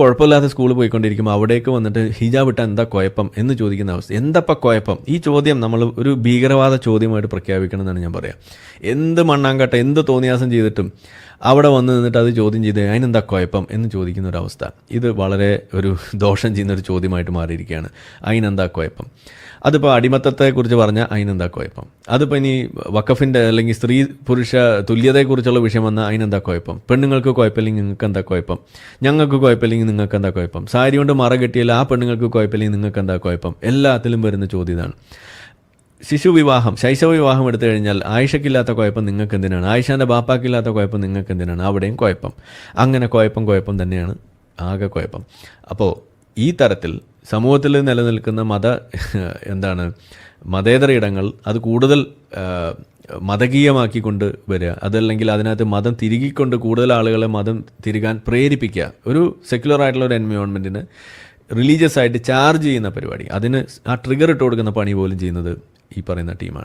കുഴപ്പമില്ലാത്ത സ്കൂളിൽ പോയിക്കൊണ്ടിരിക്കുമ്പോൾ അവിടേക്ക് വന്നിട്ട് ഹിജാബ് ഇട്ട എന്താ കുഴപ്പം എന്ന് ചോദിക്കുന്ന അവസ്ഥ. എന്തപ്പം കുഴപ്പം? ഈ ചോദ്യം നമ്മൾ ഒരു ഭീകരവാദ ചോദ്യമായിട്ട് പ്രഖ്യാപിക്കണം എന്നാണ് ഞാൻ പറയാം. എന്ത് മണ്ണാങ്കട്ട എന്ത് തോന്നിയാസം ചെയ്തിട്ടും അവിടെ വന്ന് നിന്നിട്ട് അത് ചോദ്യം ചെയ്ത് അതിനെന്താ കുഴപ്പം എന്ന് ചോദിക്കുന്ന ഒരു അവസ്ഥ. ഇത് വളരെ ഒരു ദോഷം ചെയ്യുന്ന ഒരു ചോദ്യമായിട്ട് മാറിയിരിക്കുകയാണ്. അതിനെന്താ കുഴപ്പം? അതിപ്പോൾ അടിമത്തത്തെക്കുറിച്ച് പറഞ്ഞാൽ അതിനെന്താ കുഴപ്പം? അതിപ്പോൾ ഇനി വക്കഫിന്റെ അല്ലെങ്കിൽ സ്ത്രീ പുരുഷ തുല്യതയെക്കുറിച്ചുള്ള വിഷയം വന്നാൽ അതിനെന്താ കുഴപ്പം? പെണ്ണുങ്ങൾക്ക് കുഴപ്പമില്ലെങ്കിൽ നിങ്ങൾക്ക് എന്താ കുഴപ്പം? ഞങ്ങൾക്ക് കുഴപ്പമില്ലെങ്കിൽ നിങ്ങൾക്ക് എന്താ കുഴപ്പം? സാരി കൊണ്ട് മറ കെട്ടിയാൽ ആ പെണ്ണുങ്ങൾക്ക് കുഴപ്പമില്ലെങ്കിൽ നിങ്ങൾക്ക് എന്താ കുഴപ്പം? എല്ലാത്തിലും വരുന്ന ചോദ്യം ഇതാണ് ശിശു വിവാഹം ശൈശവ വിവാഹം എടുത്തു കഴിഞ്ഞാൽ ആയിഷക്കില്ലാത്ത കുഴപ്പം നിങ്ങൾക്ക് എന്തിനാണ് ആയിഷാന്റെ ബാപ്പാക്കില്ലാത്ത കുഴപ്പം നിങ്ങൾക്ക് എന്തിനാണ് അവിടെയും കുഴപ്പം. അങ്ങനെ കുഴപ്പം കുഴപ്പം തന്നെയാണ് ആകെ കുഴപ്പം. അപ്പോൾ ഈ തരത്തിൽ സമൂഹത്തിൽ നിലനിൽക്കുന്ന മത എന്താണ് മതേതര ഇടങ്ങൾ അത് കൂടുതൽ മതകീയമാക്കിക്കൊണ്ട് വരിക. അതല്ലെങ്കിൽ അതിനകത്ത് മതം തിരുകിക്കൊണ്ട് കൂടുതൽ ആളുകളെ മതം തിരുകാൻ പ്രേരിപ്പിക്കുക. ഒരു സെക്യുലർ ആയിട്ടുള്ള ഒരു എൻവയോൺമെന്റിന് റിലീജിയസ് ആയിട്ട് ചാർജ് ചെയ്യുന്ന പരിപാടി. അതിന് ആ ട്രിഗർ ഇട്ട് കൊടുക്കുന്ന പണി പോലും ചെയ്യുന്നത് ഈ പറയുന്ന ടീമാണ്